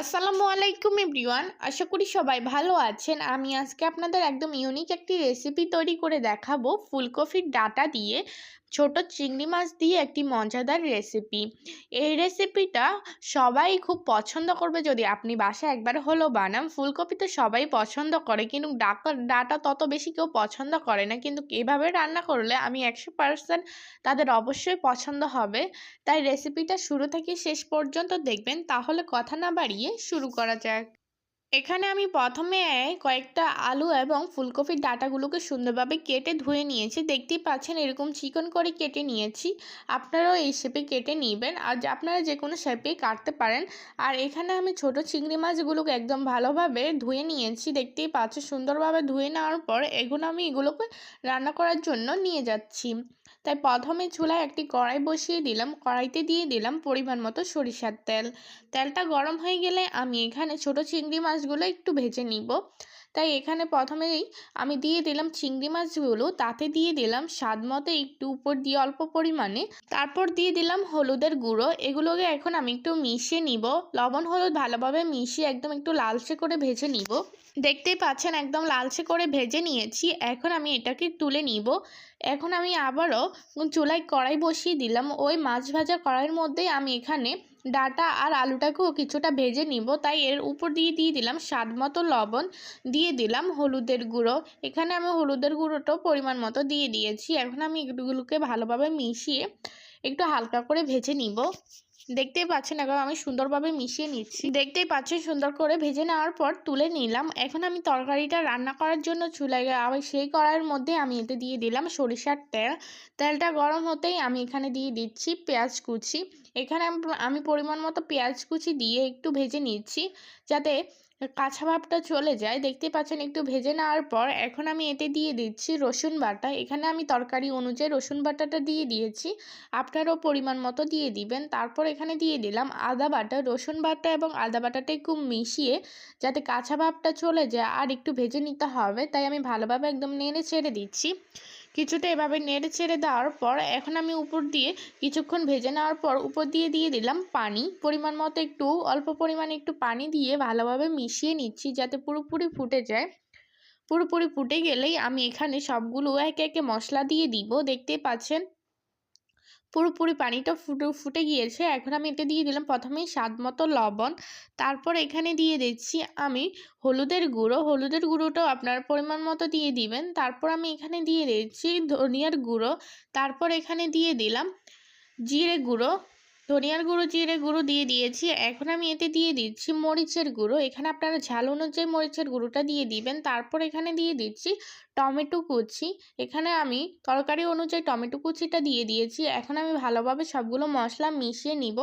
আসসালামু আলাইকুম এভরিওয়ান, আশা করি সবাই ভালো আছেন। আমি আজকে আপনাদের একদম ইউনিক একটি রেসিপি তৈরি করে দেখাবো ফুলকপির ডাটা দিয়ে। ছোট চিংড়ি মাছ দিয়ে একটি মজাদার রেসিপি এই রেসিপিটা সবাই খুব পছন্দ করবে যদি আপনি বাসায় একবার হলো বানান। ফুলকপি তো সবাই পছন্দ করে, কিন্তু ডাকা, ডাটা তত বেশি কেউ পছন্দ করে না। কিন্তু এভাবে রান্না করলে আমি একশো পার্সেন্ট তাদের অবশ্যই পছন্দ হবে। তাই রেসিপিটা শুরু থেকে শেষ পর্যন্ত দেখবেন। তাহলে কথা না বাড়িয়ে শুরু করা যাক। এখানে আমি প্রথমে কয়েকটা আলু এবং ফুলকপির ডাঁটাগুলোকে সুন্দরভাবে কেটে ধুয়ে নিয়েছি। দেখতেই পাচ্ছেন এরকম চিকন করে কেটে নিয়েছি। আপনারাও এই শেপে কেটে নেবেন। আর আপনারা যে কোনো শেপেই কাটতে পারেন। আর এখানে আমি ছোট চিংড়ি মাছগুলোকে একদম ভালোভাবে ধুয়ে নিয়েছি। দেখতেই পাচ্ছেন সুন্দরভাবে ধুয়ে নেওয়ার পর এগুলো আমি এগুলোকে রান্না করার জন্য নিয়ে যাচ্ছি। তাই প্রথমে চুলায় একটি কড়াই বসিয়ে দিলাম। কড়াইতে দিয়ে দিলাম পরিমাণ মতো সরিষার তেল। তেলটা গরম হয়ে গেলে আমি এখানে ছোট চিংড়ি মাছগুলো একটু ভেজে নিব। তাই এখানে প্রথমেই আমি দিয়ে দিলাম চিংড়ি মাছগুলো। তাতে দিয়ে দিলাম স্বাদ মতো একটু উপর দিয়ে অল্প পরিমাণে। তারপর দিয়ে দিলাম হলুদের গুঁড়ো। এগুলোকে এখন আমি একটু মিশিয়ে নিব। লবণ, হলুদ ভালোভাবে মিশিয়ে একদম একটু লালচে করে ভেজে নিব। দেখতেই পাচ্ছেন একদম লালচে করে ভেজে নিয়েছি। এখন আমি এটাকে তুলে নিব। এখন আমি আবারও চুলায় কড়াই বসিয়ে দিলাম। ওই মাছ ভাজা কড়াইয়ের মধ্যেই আমি এখানে ডাটা আর আলুটাকেও কিছুটা ভেজে নিব। তাই এর উপর দিয়ে দিয়ে দিলাম স্বাদ মতো লবণ, দিয়ে দিলাম হলুদের গুঁড়ো। এখানে আমি হলুদের গুঁড়োটাও পরিমাণ মতো দিয়ে দিয়েছি। এখন আমি এগুলোকে ভালোভাবে মিশিয়ে একটু হালকা করে ভেজে নিব। দেখতেই পাচ্ছেন এখন আমি সুন্দরভাবে মিশিয়ে নিচ্ছি। দেখতেই পাচ্ছেন সুন্দর করে ভেজে নেওয়ার পর তুলে নিলাম। এখন আমি তরকারিটা রান্না করার জন্য চুলায় আবার সেই কড়াইয়ের মধ্যে আমি এতে দিয়ে দিলাম সরিষার তেল। তেলটা গরম হতেই আমি এখানে দিয়ে দিচ্ছি পেঁয়াজ কুচি। এখানে আমি পরিমাণ মতো পেঁয়াজ কুচি দিয়ে একটু ভেজে নিচ্ছি, যাতে কাঁচা ভাবটা চলে যায়। দেখতে পাচ্ছেন একটু ভেজে নেওয়ার পর এখন আমি এতে দিয়ে দিচ্ছি রসুন বাটা। এখানে আমি তরকারি অনুযায়ী রসুন বাটাটা দিয়ে দিয়েছি। আপনারাও পরিমাণ মতো দিয়ে দিবেন। তারপর এখানে দিয়ে দিলাম আদা বাটা। রসুন বাটা এবং আদা বাটাটা একটু মিশিয়ে যাতে কাঁচা ভাবটা চলে যায় আর একটু ভেজে নিতে হবে, তাই আমি ভালোভাবে একদম নেড়ে ছেড়ে দিচ্ছি। কিছুটা এভাবে নেড়ে ছেড়ে দেওয়ার পর এখন আমি উপর দিয়ে কিছুক্ষণ ভেজে নেওয়ার পর উপর দিয়ে দিয়ে দিলাম পানি। পরিমাণ মতো একটু, অল্প পরিমাণে একটু পানি দিয়ে ভালোভাবে মিশিয়ে নিচ্ছি যাতে পুরোপুরি ফুটে যায়। পুরোপুরি ফুটে গেলেই আমি এখানে সবগুলো একে একে মশলা দিয়ে দিব। দেখতেই পাচ্ছেন পুরোপুরি পানিটা ফুটে ফুটে গিয়েছে। এখন আমি এতে দিয়ে দিলাম প্রথমেই স্বাদ মতো লবণ। তারপর এখানে দিয়ে দিচ্ছি আমি হলুদের গুঁড়ো। হলুদের গুঁড়োটাও আপনার পরিমাণ মতো দিয়ে দিবেন। তারপর আমি এখানে দিয়ে দিচ্ছি ধনিয়ার গুঁড়ো। তারপর এখানে দিয়ে দিলাম জিরে গুঁড়ো। ধনিয়ার গুঁড়ো, জিরে গুঁড়ো দিয়ে দিয়েছি। এখন আমি এতে দিয়ে দিচ্ছি মরিচের গুঁড়ো। এখানে আপনারা ঝাল অনুযায়ী মরিচের গুঁড়োটা দিয়ে দিবেন। তারপর এখানে দিয়ে দিচ্ছি টমেটো কুচি। এখানে আমি তরকারি অনুযায়ী টমেটো কুচিটা দিয়ে দিয়েছি। এখন আমি ভালোভাবে সবগুলো মশলা মিশিয়ে নিব।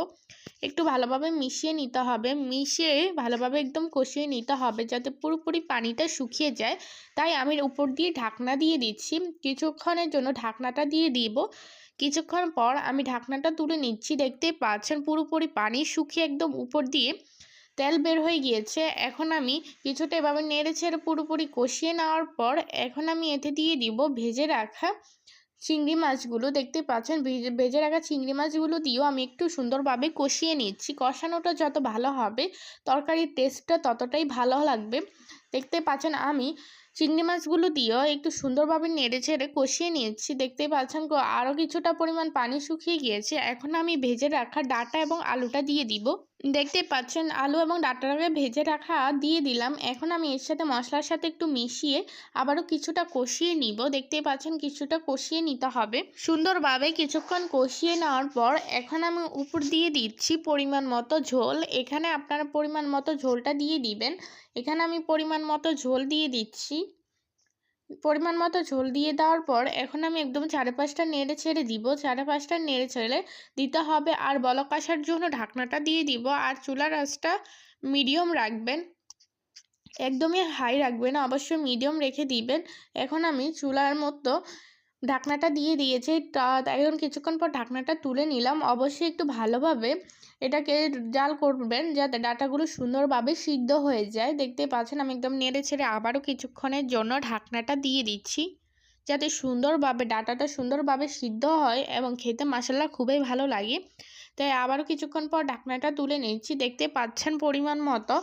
একটু ভালোভাবে মিশিয়ে নিতে হবে। মিশিয়ে ভালোভাবে একদম কষিয়ে নিতে হবে যাতে পুরোপুরি পানিটা শুকিয়ে যায়। তাই আমি উপর দিয়ে ঢাকনা দিয়ে দিচ্ছি। কিছুক্ষণের জন্য ঢাকনাটা দিয়ে দিব। কিছুক্ষণ পর আমি ঢাকনাটা তুলে নিচ্ছি। দেখতে পাচ্ছেন পুরোপুরি পানি শুকিয়ে একদম উপর দিয়ে তেল বের হয়ে গিয়েছে। এখন আমি কিছুটা এভাবে নেড়ে ছেড়ে পুরোপুরি কষিয়ে নেওয়ার পর এখন আমি এতে দিয়ে দিব ভেজে রাখা চিংড়ি মাছগুলো। দেখতে পাচ্ছেন ভেজে রাখা চিংড়ি মাছগুলো দিয়েও আমি একটু সুন্দরভাবে কষিয়ে নিচ্ছি। কষানোটা যত ভালো হবে, তরকারির টেস্টটা ততটাই ভালো লাগবে। দেখতে পাচ্ছেন আমি চিংড়ি মাছগুলো দিয়েও একটু সুন্দরভাবে নেড়ে ছেড়ে কষিয়ে নিয়েছি। দেখতেই পাচ্ছেন আরও কিছুটা পরিমাণ পানি শুকিয়ে গিয়েছে। এখন আমি ভেজে রাখা ডাটা এবং আলুটা দিয়ে দিব। দেখতে পাচ্ছেন, আলু এবং ডাটাটাকে ভেজে রাখা দিয়ে দিলাম। এখন আমি এর সাথে মশলার সাথে একটু মিশিয়ে আবারও কিছুটা কষিয়ে নিব। দেখতে পাচ্ছেন, কিছুটা কষিয়ে নিতে হবে। সুন্দরভাবে কিছুক্ষণ কষিয়ে নেওয়ার পর এখন আমি উপর দিয়ে দিচ্ছি পরিমাণ মতো ঝোল। এখানে আপনারা পরিমাণ মতো ঝোলটা দিয়ে দিবেন। এখানে আমি পরিমাণ মতো ঝোল দিয়ে দিচ্ছি। পরিমাণ মতো ঝোল দিয়ে দেওয়ার পর এখন আমি একদম চারে পাঁচটা নেড়ে ছেড়ে দিব। চারে পাঁচটা নেড়ে ছেড়ে দিতে হবে। আর বলক আসার জন্য ঢাকনাটা দিয়ে দিব। আর চুলার আঁচটা মিডিয়াম রাখবেন। একদমই হাই রাখবেন। অবশ্যই মিডিয়াম রেখে দিবেন। এখন আমি চুলার মতো ঢাকনাটা দিয়ে দিয়েছি। এখন কিছুক্ষণ পর ঢাকনাটা তুলে নিলাম। অবশ্যই একটু ভালোভাবে এটাকে জাল করবেন যাতে ডাটাগুলো সুন্দরভাবে সিদ্ধ হয়ে যায়। দেখতে পাচ্ছেন আমি একদম নেড়ে ছেড়ে আবারও কিছুক্ষণের জন্য ঢাকনাটা দিয়ে দিচ্ছি। যাতে সুন্দরভাবে, ডাটাটা সুন্দরভাবে সিদ্ধ হয় এবং খেতে মশলা খুবই ভালো লাগে। তাই আবারও কিছুক্ষণ পর ঢাকনাটা তুলে নিচ্ছি। দেখতে পাচ্ছেন পরিমাণ মতো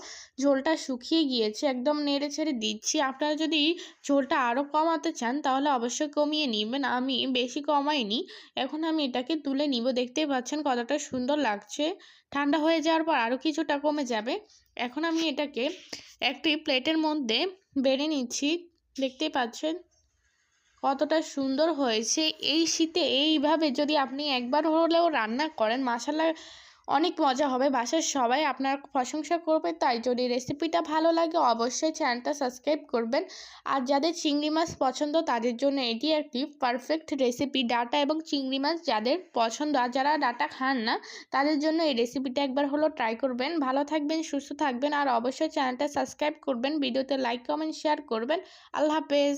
ঝোলটা শুকিয়ে গিয়েছে, একদম নেড়ে ছেড়ে দিচ্ছি। আপনারা যদি ঝোলটা আরও কমাতে চান তাহলে অবশ্যই কমিয়ে নেবেন। আমি বেশি কমাইনি, এখন আমি এটাকে তুলে নিব। দেখতেই পাচ্ছেন কতটা সুন্দর লাগছে। ঠান্ডা হয়ে যাওয়ার পর আরও কিছুটা কমে যাবে। এখন আমি এটাকে একটি প্লেটের মধ্যে বেড়ে নিচ্ছি। দেখতেই পাচ্ছেন কতটা সুন্দর হয়েছে এই শীতে। এইভাবে যদি আপনি একবার হলেও রান্না করেন মশালা অনেক মজা হবে। বাসার সবাই আপনার প্রশংসা করবে, তাই যদি রেসিপিটা ভালো লাগে অবশ্যই চ্যানেলটা সাবস্ক্রাইব করবেন। আর যাদের চিংড়ি মাছ পছন্দ, তাদের জন্য এটি একটি পারফেক্ট রেসিপি ডাটা এবং চিংড়ি মাছ যাদের পছন্দ, আর যারা ডাটা খান না, তাদের জন্য এই রেসিপিটা একবার হলো ট্রাই করবেন। ভালো থাকবেন, সুস্থ থাকবেন, আর অবশ্যই চ্যানেলটা সাবস্ক্রাইব করবেন। ভিডিওতে লাইক কমেন্ট শেয়ার করবেন। আল্লাহ হাফেজ।